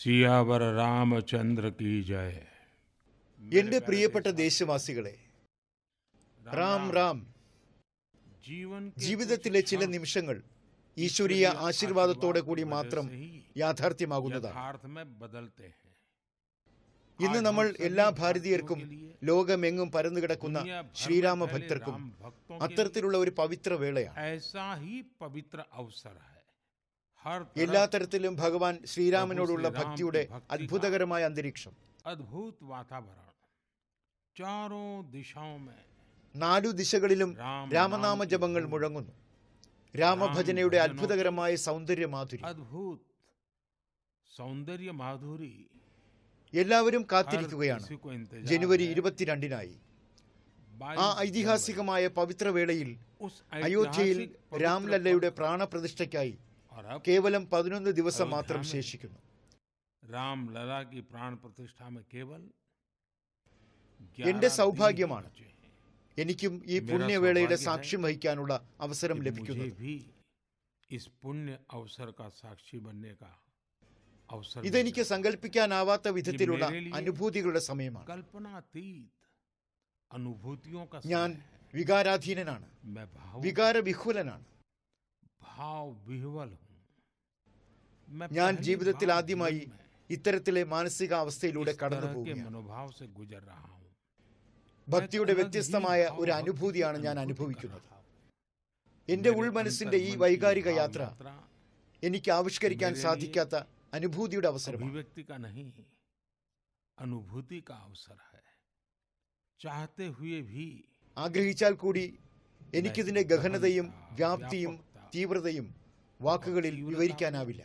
സിയാവർ Ramachandra key Jaya. എന്റെ പ്രിയപ്പെട്ട ദേശവാസികളെ റാം റാം ജീവിതത്തിലെ ചില നിമിഷങ്ങൾ ഈശ്വരീയ ആശീർവാദത്തോടെ കൂടി മാത്രം യാഥാർത്ഥ്യമാകുന്നതാണ്. ഇന്ന് നമ്മൾ എല്ലാ ഭാരതീയർക്കും ലോകമെങ്ങും പരന്നു കിടക്കുന്ന ശ്രീരാമ ഭക്തർക്കും അത്തരത്തിലുള്ള ഒരു പവിത്ര വേളയാണ്. എല്ലാ തരത്തിലും ഭഗവാൻ ശ്രീരാമനോടുള്ള ഭക്തിയുടെ അത്ഭുതകരമായ അന്തരീക്ഷം. അത്ഭുത വാതാവരണം. ചാരോ നാലു ദിശകളിലും രാമനാമ ജപങ്ങൾ മുഴങ്ങുന്നു. രാമഭജനയുടെ അത്ഭുതകരമായ സൗന്ദര്യ മാധുരി അത്ഭുത സൗന്ദര്യ മാധുരി എല്ലാവരും കാത്തിരിക്കുകയാണ്. ജനുവരി ഇരുപത്തിരണ്ടിനായി. ആ ഐതിഹാസികമായ പവിത്രവേളയിൽ അയോധ്യയിൽ രാംലല്ലയുടെ പ്രാണപ്രതിഷ്ഠയ്ക്കായി കേവലം പതിനൊന്ന് ദിവസം മാത്രം ശേഷിക്കുന്നു. രാം ലലാ പ്രാണ പ്രതിഷ്ഠ കേവൽ എന്റെ സൗഭാഗ്യമാണ്. എനിക്കും ഈ പുണ്യവേളയുടെ സാക്ഷ്യം വഹിക്കാനുള്ള അവസരം ലഭിക്കുന്നു ഇതെനിക്ക് സങ്കല്പിക്കാനാവാത്ത വിധത്തിലുള്ള അനുഭൂതികളുടെ സമയമാണ്. ഞാൻ വികാരാധീനനാണ്. വികാരവിഹുലനാണ് ഭാവ വിഹ്വൽ ഞാൻ ജീവിതത്തിൽ ആദ്യമായി ഇത്തരത്തിലെ മാനസികാവസ്ഥയിലൂടെ കടന്നു പോകുകയാണ് ഭക്തിയുടെ വ്യത്യസ്തമായ ഒരു അനുഭൂതിയാണ് ഞാൻ അനുഭവിക്കുന്നത്. എന്റെ ഉൾമനസിന്റെ ഈ വൈകാരിക യാത്ര എനിക്ക് ആവിഷ്കരിക്കാൻ സാധിക്കാത്ത അനുഭൂതിയുടെ അവസരം ആഗ്രഹിച്ചാൽ കൂടി എനിക്കിതിന്റെ ഗഹനതയും വ്യാപ്തിയും തീവ്രതയും വാക്കുകളിൽ വിവരിക്കാനാവില്ല.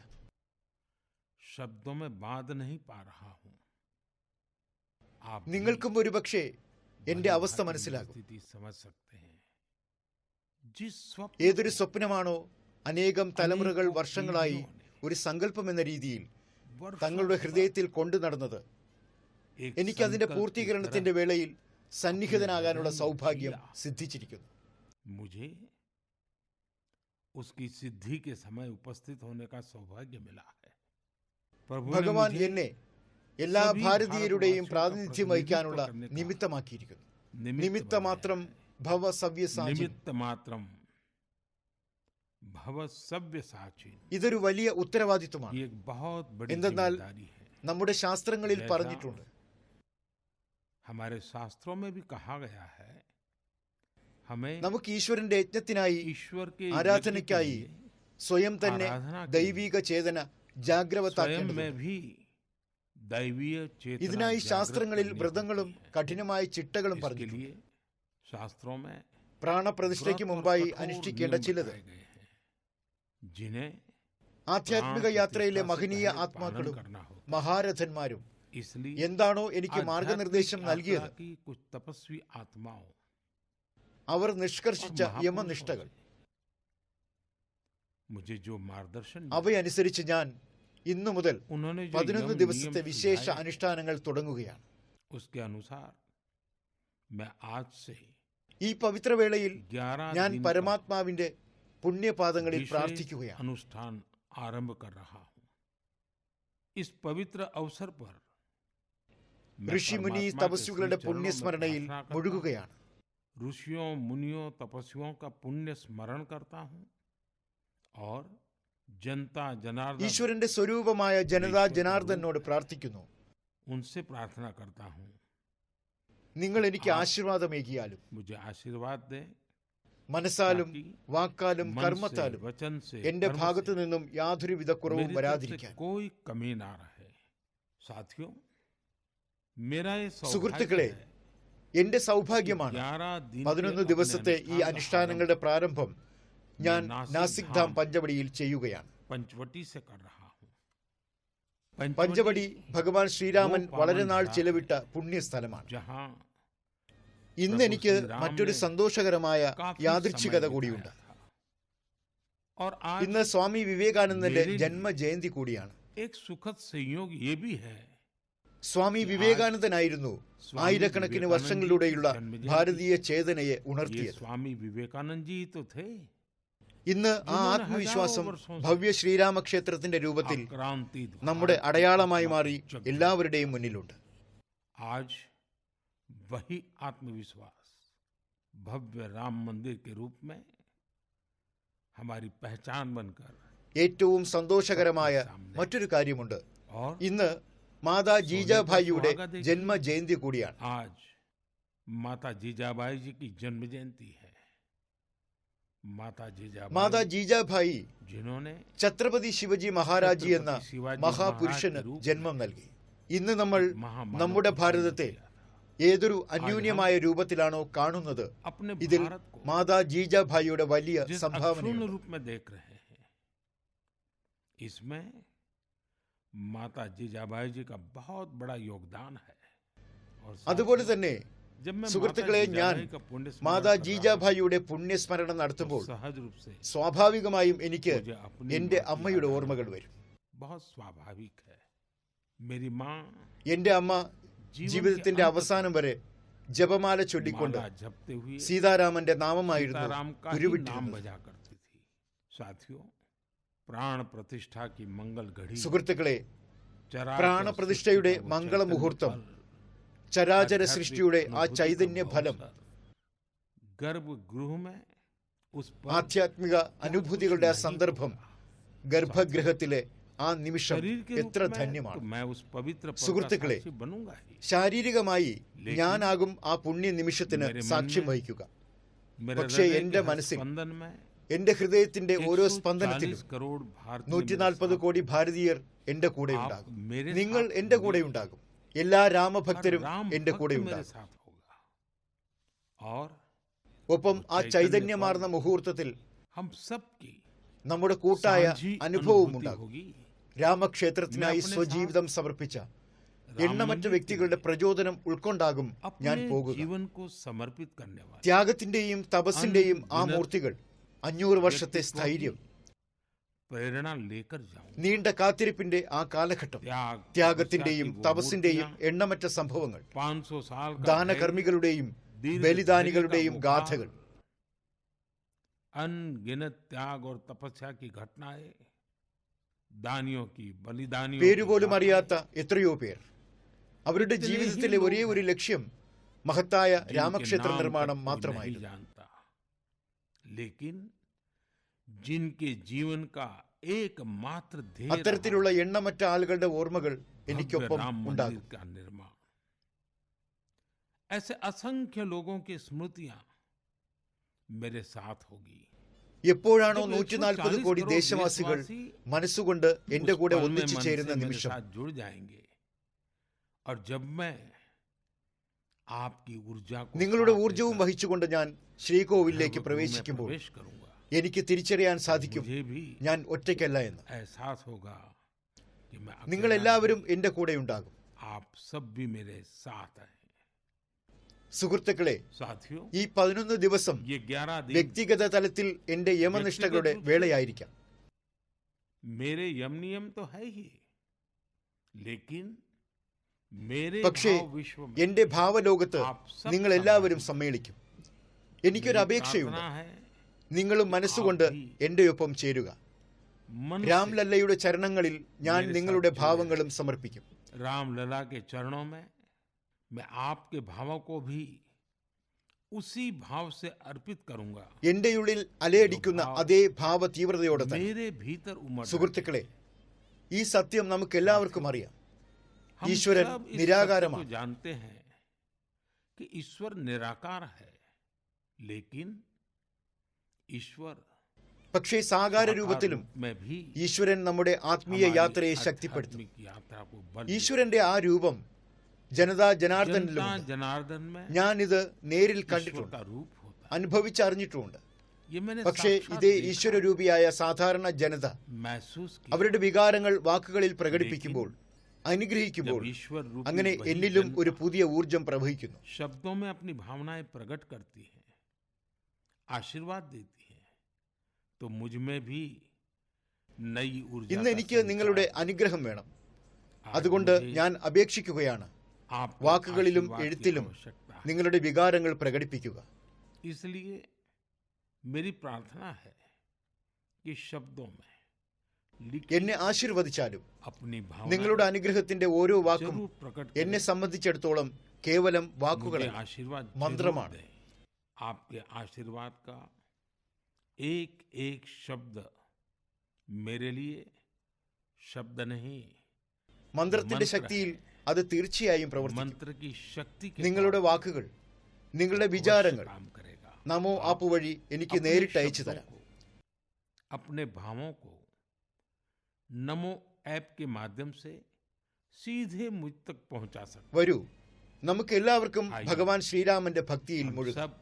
ശബ്ദോ മേ ബാധ നഹി എന്റെ അവസ്ഥ മനസ്സിലാകും। ഏതൊരു സ്വപ്നമാണോ അനേകം തലമുറകൾ വർഷങ്ങളായി ഒരു സങ്കല്പം എന്ന രീതിയിൽ തങ്ങളുടെ ഹൃദയത്തിൽ കൊണ്ടു നടന്നത്. എനിക്കതിന്റെ പൂർത്തീകരണത്തിന്റെ വേളയിൽ സന്നിഹിതനാകാനുള്ള സൗഭാഗ്യം സിദ്ധിച്ചിരിക്കുന്നു. സിദ്ധിക്ക് സമയം ഉപസ്ഥിത് സൗഭാഗ്യമില്ല ഭഗവാൻ എന്നെ എല്ലാ ഭാരതീയരുടെയും പ്രാതിനിധ്യം വഹിക്കാനുള്ള നിമിത്തമാക്കിയിരിക്കുന്നു. നിമിത്തമാത്രം ഭവസവ്യസാചിത്തമാത്രം ഇതൊരു വലിയ ഉത്തരവാദിത്വമാണ്. എന്തെന്നാൽ നമ്മുടെ ശാസ്ത്രങ്ങളിൽ പറഞ്ഞിട്ടുണ്ട്. നമുക്ക് ഈശ്വരന്റെ യജ്ഞത്തിനായി ആരാധനയ്ക്കായി സ്വയം തന്നെ ദൈവിക ചേതന ജാഗ്രവത്താക്കേണ്ടത് ഇതിനായി ശാസ്ത്രങ്ങളിൽ വ്രതങ്ങളും കഠിനമായ ചിട്ടകളും പറഞ്ഞു പ്രാണപ്രതിഷ്ഠയ്ക്ക് മുമ്പായി അനുഷ്ഠിക്കേണ്ട ചിലത്. ആധ്യാത്മിക യാത്രയിലെ മഹനീയ ആത്മാക്കളും മഹാരഥന്മാരും എന്താണോ എനിക്ക് മാർഗനിർദ്ദേശം നൽകിയത്. അവർ നിഷ്കർഷിച്ച യമനിഷ്ഠകൾ. അവയനുസരിച്ച് ഞാൻ ഇന്നു മുതൽ പതിനൊന്ന് ദിവസത്തെ വിശേഷ അനുഷ്ഠാനങ്ങൾ തുടങ്ങുകയാണ്. ഈ പവിത്രവേളയിൽ ഞാൻ പരമാത്മാവിന്റെ പുണ്യപാദങ്ങളിൽ പ്രാർത്ഥിക്കുകയാണ്. അനുഷ്ഠാൻ പവിത്ര അവസർ പർ ഋഷിമുനി തപസ്സുകളുടെ പുണ്യസ്മരണയിൽ മുഴുകുകയാണ്. ഋഷിയോ മുനിയോ തപസ്വിയോ പുണ്യസ്മരണ കർത്താഹും ഈശ്വരന്റെ സ്വരൂപമായ ജനതാ ജനാർദ്ദനോട് പ്രാർത്ഥിക്കുന്നു. പ്രാർത്ഥന നിങ്ങൾ എനിക്ക് ആശീർവാദമേകിയാലും ആശീർവാദ് മനസ്സാലും വാക്കാലും കർമ്മത്താലും എന്റെ ഭാഗത്തു നിന്നും യാതൊരുവിധ കുറവും വരാതിരിക്കാൻ. സുഹൃത്തുക്കളെ എന്റെ സൗഭാഗ്യമാണ് പതിനൊന്ന് ദിവസത്തെ ഈ അനുഷ്ഠാനങ്ങളുടെ പ്രാരംഭം. ഞാൻ നാസിക് ധാം പഞ്ചവടിയിൽ ചെയ്യുകയാണ്. പഞ്ചവടി ഭഗവാൻ ശ്രീരാമൻ വളരെ നാൾ ചിലവിട്ട പുണ്യസ്ഥലമാണ്. ഇന്ന് എനിക്ക് മറ്റൊരു സന്തോഷകരമായ യാദൃച്ഛികത കൂടിയുണ്ട്. ഇന്ന് സ്വാമി വിവേകാനന്ദന്റെ ജന്മജയന്തി കൂടിയാണ്. സ്വാമി വിവേകാനന്ദനായിരുന്നു ആയിരക്കണക്കിന് വർഷങ്ങളിലൂടെയുള്ള ഭാരതീയ ചേതനയെ ഉണർത്തിയത്. സ്വാമി വിവേകാനന്ദജി ഇന്ന് ആ ആത്മവിശ്വാസം ഭവ്യ ശ്രീരാമക്ഷേത്രത്തിന്റെ രൂപത്തിൽ നമ്മുടെ അടയാളമായി മാറി എല്ലാവരുടെയും മുന്നിലുണ്ട്. ആജ് വഹി ആത്മവിശ്വാസ്. ഭവ്യ രാം മന്ദിർ കെ ബൻകർ ഏറ്റവും സന്തോഷകരമായ മറ്റൊരു കാര്യമുണ്ട്. ഇന്ന് മാതാ ജീജാഭായിയുടെ ജന്മജയന്തി കൂടിയാണ്. ആജ് മാതാ ജീജാഭായി ജന്മജയന്തി ഹൈ മാതാ ജീജാഭായി ഛത്രപതി ശിവജി മഹാരാജി എന്ന മഹാപുരുഷന് ജന്മം നൽകി. ഇന്ന് നമ്മൾ നമ്മുടെ ഭാരതത്തെ ഏതൊരു അന്യൂന്യമായ രൂപത്തിലാണോ കാണുന്നത്? ഇതിൽ മാതാ ജീജാഭായിയുടെ വലിയ സംഭാവന മാതാ ജീജാഭായി അതുപോലെ തന്നെ സുഹൃത്തുക്കളെ ഞാൻ മാതാ ജീജാഭായിയുടെ പുണ്യസ്മരണ നടത്തുമ്പോൾ സ്വാഭാവികമായും എനിക്ക് എന്റെ അമ്മയുടെ ഓർമ്മകൾ വരും. എന്റെ അമ്മ ജീവിതത്തിന്റെ അവസാനം വരെ ജപമാല ചൊല്ലിക്കൊണ്ട് സീതാരാമന്റെ നാമമായിരുന്നു ഉരുവിട്ടിരുന്നത്. സുഹൃത്തുക്കളെ പ്രാണപ്രതിഷ്ഠയുടെ മംഗളമുഹൂർത്തം ചരാചര സൃഷ്ടിയുടെ ആ ചൈതന്യ ഫലം. ആധ്യാത്മിക അനുഭൂതികളുടെ ആ സന്ദർഭം ഗർഭഗൃഹത്തിലെ ആ നിമിഷം എത്ര ധന്യമാണ്. സുഹൃത്തുക്കളെ ശാരീരികമായി ഞാനാകും ആ പുണ്യ നിമിഷത്തിന് സാക്ഷ്യം വഹിക്കുക. പക്ഷേ എന്റെ മനസ്സിൽ എന്റെ ഹൃദയത്തിന്റെ ഓരോ സ്പന്ദനത്തിലും നൂറ്റി നാൽപ്പത് കോടി ഭാരതീയർ എന്റെ കൂടെ ഉണ്ടാകും. നിങ്ങൾ എന്റെ കൂടെ ഉണ്ടാകും. എല്ലാ രാമഭക്തരും എന്റെ കൂടെയുണ്ട് ഒപ്പം ആ ചൈതന്യമാർന്ന മുഹൂർത്തത്തിൽ നമ്മുടെ കൂട്ടായ അനുഭവവും ഉണ്ടാകും. രാമക്ഷേത്രത്തിനായി സ്വജീവിതം സമർപ്പിച്ച എണ്ണമറ്റ വ്യക്തികളുടെ പ്രചോദനം ഉൾക്കൊണ്ടാകും ഞാൻ പോകുക. ത്യാഗത്തിന്റെയും തപസിന്റെയും ആ മൂർത്തികൾ അഞ്ഞൂറ് വർഷത്തെ സ്ഥൈര്യം. പ്രേരണ നീണ്ട കാത്തിരിപ്പിന്റെ ആ കാലഘട്ടം ത്യാഗത്തിന്റെയും തപസ്സിന്റെയും എണ്ണമറ്റ സംഭവങ്ങൾ ദാനകർമ്മികളുടെയും ബലിദാനികളുടെയും ഗാഥകൾ. പേരുപോലും അറിയാത്ത എത്രയോ പേർ. അവരുടെ ജീവിതത്തിലെ ഒരേ ഒരു ലക്ഷ്യം മഹത്തായ രാമക്ഷേത്ര നിർമ്മാണം മാത്രമായിരുന്നു. ലേക്കിൻ लेकिन जिनके जीवन का एकमात्र ध्येय रहा അത്തരത്തിലുള്ള എണ്ണമറ്റ ആളുകളുടെ ഓർമ്മകൾ भव्य എനിക്കൊപ്പം राम ഉണ്ടാകും मंदिर का निर्माण ऐसे असंख्य लोगों की स्मृतियां मेरे साथ होगी എപ്പോഴാണോ जब നൂറ്റി 140 നാൽപ്പത് കോടി करोड़ ദേശവാസികൾ देशवासी മനസ്സുകൊണ്ട് എന്റെ उस കൂടെ पल में ഒന്നിച്ചു मन ചേരുന്ന से मेरे നിമിഷം साथ जुड़ जाएंगे और जब मैं आपकी ऊर्जा को നിങ്ങളുടെ साथ ഊർജവും लेकर വഹിച്ചുകൊണ്ട് ഞാൻ ശ്രീകോവിലേക്ക് गर्भगृह में പ്രവേശിക്കുമ്പോൾ प्रवेश करूंगा എനിക്ക് തിരിച്ചറിയാൻ സാധിക്കും. ഞാൻ ഒറ്റയ്ക്കല്ല എന്ന്. നിങ്ങൾ എല്ലാവരും എന്റെ കൂടെ ഉണ്ടാകും. സുഹൃത്തുക്കളെ ഈ പതിനൊന്ന് ദിവസം വ്യക്തിഗത തലത്തിൽ എന്റെ യമനിഷ്ഠകളുടെ വേളയായിരിക്കാം. പക്ഷേ എന്റെ ഭാവലോകത്ത് നിങ്ങൾ എല്ലാവരും സമ്മേളിക്കും. എനിക്കൊരു അപേക്ഷയുണ്ട്. നിങ്ങളും മനസ്സുകൊണ്ട് എന്റെ ഒപ്പം ചേരുക मन രാം से ലല്ലയുടെ ചരണങ്ങളിൽ ഞാൻ मेरे നിങ്ങളുടെ साथ ഭാവങ്ങളും സമർപ്പിക്കും राम लला के चरणों में मैं आपके भावों को भी उसी भाव से अर्पित करूंगा എന്റെ ഉള്ളിൽ അലയടിക്കുന്ന അതേ ഭാവ തീവ്രതയോടെ തന്നെ मेरे भीतर उमड़ സുഹൃത്തുക്കളെ ഈ സത്യം നമുക്ക് എല്ലാവർക്കും അറിയാം हम ईश्वरन सब इस निराकारमा। सत्य को जानते हैं कि ईश्वर निराकार है लेकिन ഈശ്വർ പക്ഷേ സാകാര രൂപത്തിലും ഈശ്വരൻ നമ്മുടെ ആത്മീയ യാത്രയെ ശക്തിപ്പെടുത്തും. ഈശ്വരന്റെ ആ രൂപം ജനതാ ജനാർദ്ദനിലും ഞാനിത് നേരിൽ കണ്ടിട്ടുണ്ട്. അനുഭവിച്ചറിഞ്ഞിട്ടുമുണ്ട്. പക്ഷേ ഇതേ ഈശ്വരരൂപിയായ സാധാരണ ജനത അവരുടെ വികാരങ്ങൾ വാക്കുകളിൽ പ്രകടിപ്പിക്കുമ്പോൾ അനുഗ്രഹിക്കുമ്പോൾ അങ്ങനെ എന്നിലും ഒരു പുതിയ ഊർജം പ്രവഹിക്കുന്നു. ശബ്ദോ പ്രകട अपनी भावनाएं प्रकट करती है आशीर्वाद देती है तो मुझ में भी नई ऊर्जा ഇന്ന് का എനിക്ക് संचार നിങ്ങളുടെ അനുഗ്രഹം വേണം आज അതുകൊണ്ട് मुझे ഞാൻ അപേക്ഷിക്കുകയാണ് आपके വാക്കുകളിലും आशीर्वाद की എഴുത്തിലും आवश्यकता है। നിങ്ങളുടെ വികാരങ്ങൾ പ്രകടിപ്പിക്കുക इसलिए मेरी प्रार्थना है कि शब्दों में लिखी എന്നെ ആശീർവദിച്ചാലും अपनी നിങ്ങളുടെ भावना അനുഗ്രഹത്തിന്റെ ഓരോ വാക്കും जरूर प्रकट എന്നെ करें। സംബന്ധിച്ചിടത്തോളം കേവലം मुझे വാക്കുകളല്ല आपके आशीर्वाद का एक एक शब्द मेरे लिए शब्द नहीं മന്ത്രത്തിന്റെ മന്ത്ര. ശക്തിയിൽ അത് തീർച്ചയായും പ്രവർത്തിക്കും मंत्र की शक्ति के നിങ്ങളുടെ द्वारा വാക്കുകൾ നിങ്ങളുടെ अवश्य വിചാരങ്ങൾ काम करेगा നമോ ആപ്പ് വഴി എനിക്ക് अपने നേരിട്ട് അയച്ചു शब्दों തരാം को, अपने भावों को नमो ऐप के माध्यम से सीधे मुझ तक पहुंचा सकते വരൂ നമുക്ക് എല്ലാവർക്കും ആയി. ഭഗവാൻ ശ്രീരാമന്റെ ഭക്തിയിൽ हम മുഴുകും सब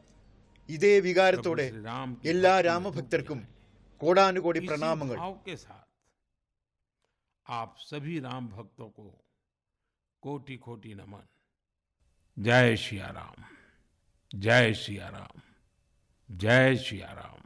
ഇതേ प्रभु വികാരത്തോടെ श्री राम की എല്ലാ भक्ति में डूब രാമഭക്തർക്കും जाएं। കോടാനുകോടി इसी പ്രണാമങ്ങൾ भाव के साथ आप सभी राम भक्तों को कोटि कोटि नमन जय सिया राम जय सिया राम जय सिया राम